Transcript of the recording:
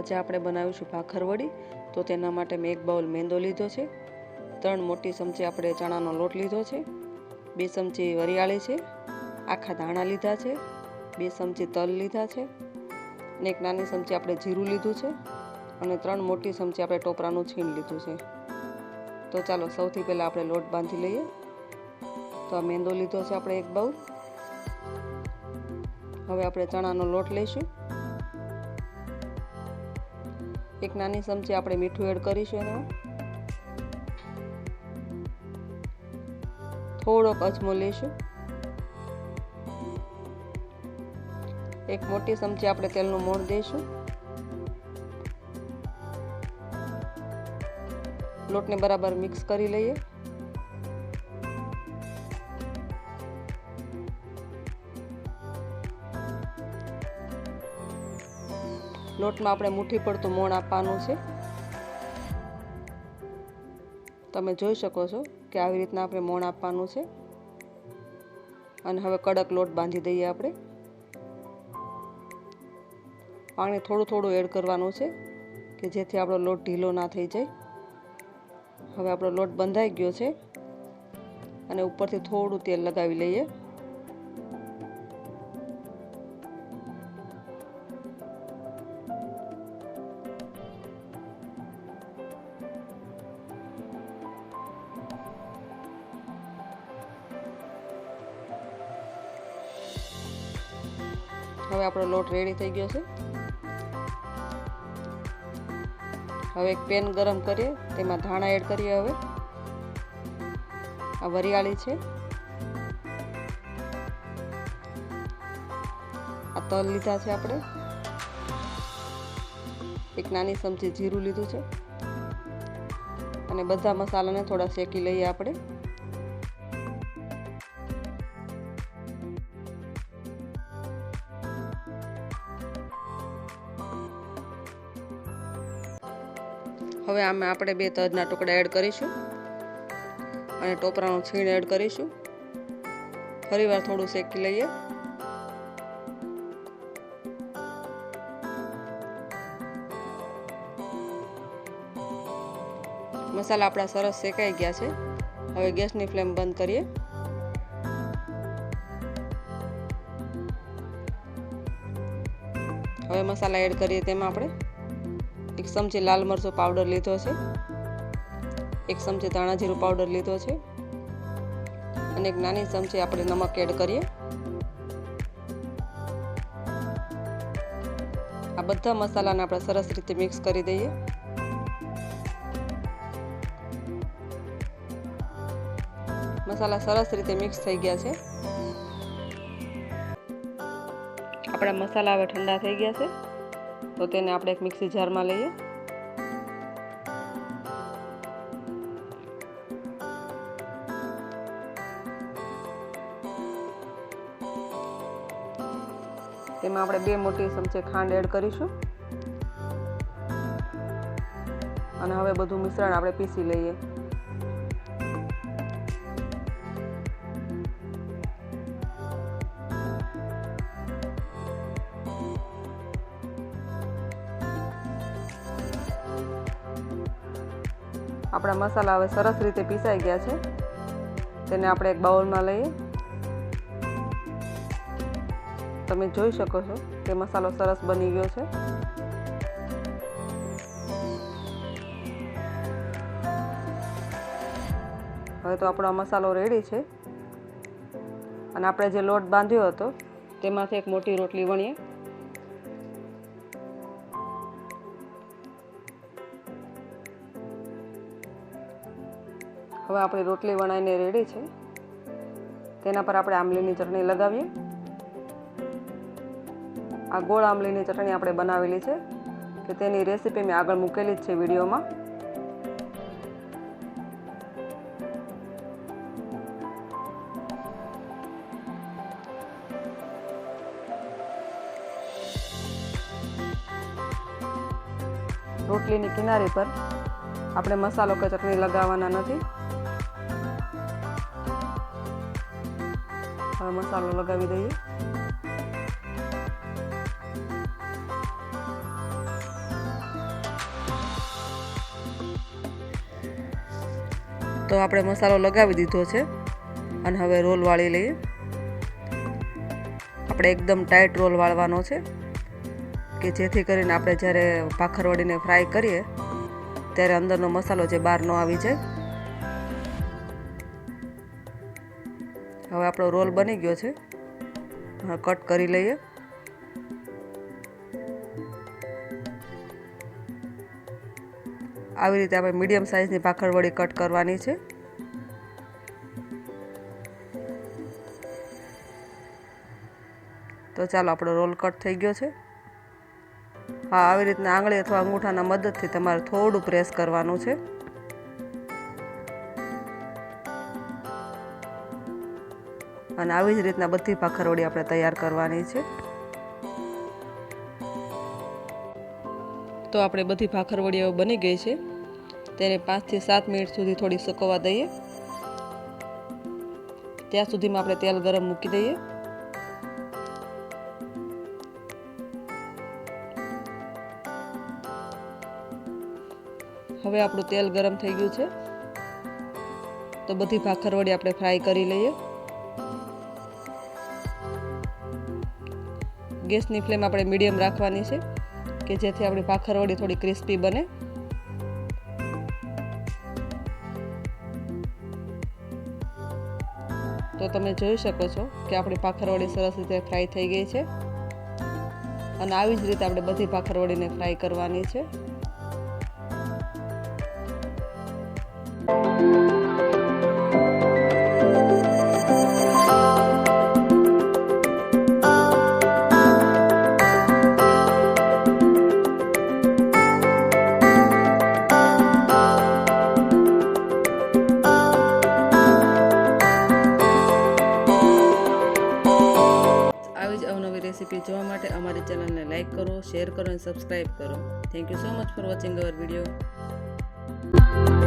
આજે આપણે બનાવીશું ભાખરવડી તો તેના માટે મેં એક બાઉલ મેંદો લીધો છે. ત્રણ મોટી ચમચી આપણે ચણાનો લોટ લીધો છે. બે ચમચી વરિયાળી છે. આખા ધાણા લીધા છે. બે ચમચી તલ લીધા છે. ને એક નાની ચમચી આપણે જીરું લીધું છે. અને ત્રણ મોટી ચમચી આપણે ટોપરાનું છીણ લીધું છે. તો ચાલો, સૌથી પહેલાં આપણે લોટ બાંધી લઈએ. તો આ મેંદો લીધો છે આપણે એક બાઉલ. હવે આપણે ચણાનો લોટ લઈશું. એક નાની ચમચી આપણે મીઠું એડ કરીશું એમાં. થોડોક અજમો લઈશું. એક મોટી ચમચી આપણે તેલનું મોણ દઈશું. લોટને બરાબર મિક્સ કરી લઈએ. લોટમાં આપણે મુઠ્ઠી પડતું મોણ આપવાનું છે. તમે જોઈ શકો છો કે આવી રીતના આપણે મોણ આપવાનું છે. અને હવે કડક લોટ બાંધી દઈએ આપણે. પાણી થોડું થોડું એડ કરવાનું છે કે જેથી આપણો લોટ ઢીલો ના થઈ જાય. હવે આપણો લોટ બંધાઈ ગયો છે. અને ઉપરથી થોડું તેલ લગાવી લઈએ. હવે આપણો લોટ રેડી થઈ ગયો છે. હવે એક પેન ગરમ કરીએ, તેમાં ધાણા એડ કરીએ હવે. આ વરિયાળી છે. આ તલ લીધા છે આપણે. એક નાની ચમચી જીરું લીધું છે. અને બધા મસાલાને થોડા શેકી લઈએ આપણે. આમાં આપણે બે તજના ટુકડા એડ કરીશું. અને ટોપરાનું છીણ એડ કરીશું. ફરીવાર થોડું શેકી લઈએ. મસાલા આપણા સરસ શેકાઈ ગયા છે. હવે ગેસની ફ્લેમ બંધ કરીએ. હવે મસાલા એડ કરીએ તેમાં આપણે. એક ચમચી લાલ મરચું પાવડર લીધો છે. એક ચમચી ધાણા જીરું પાવડર લીધો છે. અને એક નાની ચમચી આપણે નમક એડ કરીએ. આ બધા મસાલાને આપણે સરસ રીતે મિક્સ કરી દઈએ. મસાલા સરસ રીતે મિક્સ થઈ ગયા છે. આપણા મસાલા હવે ઠંડા થઈ ગયા છે. તો તેને આપણે એક મિક્સી જારમાં લઈએ. તેમાં આપણે બે મોટી ચમચી ખાંડ એડ કરીશું. અને હવે બધું મિશ્રણ આપણે પીસી લઈએ. આપણા મસાલા હવે સરસ રીતે પીસાઈ ગયા છે. તેને આપણે એક બાઉલમાં લઈએ. તમે જોઈ શકો છો કે મસાલો સરસ બની ગયો છે. હવે તો આપણો મસાલો રેડી છે. અને આપણે જે લોટ બાંધ્યો હતો, તેમાંથી એક મોટી રોટલી વણીએ. હવે આપણી રોટલી વણાઈને રેડી છે. તેના પર આપણે આંબલીની ચટણી લગાવીએ. આ ગોળ આંબલીની ચટણી આપણે બનાવેલી છે કે તેની રેસીપી મેં આગળ મૂકેલી જ છે વિડીયોમાં. રોટલીની કિનારી પર આપણે મસાલો કે ચટણી લગાવવાના નથી. હવે મસાલો લગાવી દઈએ. તો આપણે મસાલો લગાવી દીધો છે. અને હવે રોલ વાળી લઈએ. આપણે એકદમ ટાઈટ રોલ વાળવાનો છે. કે જેથી કરીને આપણે જ્યારે ભાખરવડીને ફ્રાય કરીએ ત્યારે અંદરનો મસાલો જે બહાર ન આવી જાય. હવે આપણો રોલ બની ગયો છે. કટ કરી લઈએ. આવી રીતે આપણે મીડિયમ સાઇઝની ભાખરવડી કટ કરવાની છે. તો ચાલો આપણો રોલ કટ થઈ ગયો છે. હા, આવી રીતના આંગળી અથવા અંગૂઠાના મદદથી તમારે થોડું પ્રેસ કરવાનું છે. અને આવી જ રીતના બધી ભાખરવડી આપણે તૈયાર કરવાની છે. તો આપણે બધી ભાખરવડીઓ બની ગઈ છે. તેને પાંચથી સાત મિનિટ સુધી થોડી સુકવવા દઈએ. ત્યાં સુધીમાં આપણે તેલ ગરમ મૂકી દઈએ. હવે આપણું તેલ ગરમ થઈ ગયું છે. તો બધી ભાખરવડી આપણે ફ્રાય કરી લઈએ. ગેસની ફ્લેમ આપણે મીડિયમ રાખવાની છે, કે જેથી આપણી ભાખરવડી થોડી ક્રિસ્પી બને. તો તમે જોઈ શકો છો કે આપણી ભાખરવડી સરસ રીતે ફ્રાય થઈ ગઈ છે. અને આવી જ રીતે આપણે બધી ભાખરવડીને ફ્રાય કરવાની છે. રેસીપી જોવા માટે અમારી ચેનલને લાઇક કરો, શેર કરો અને સબસ્ક્રાઈબ કરો. Thank you so much for watching our video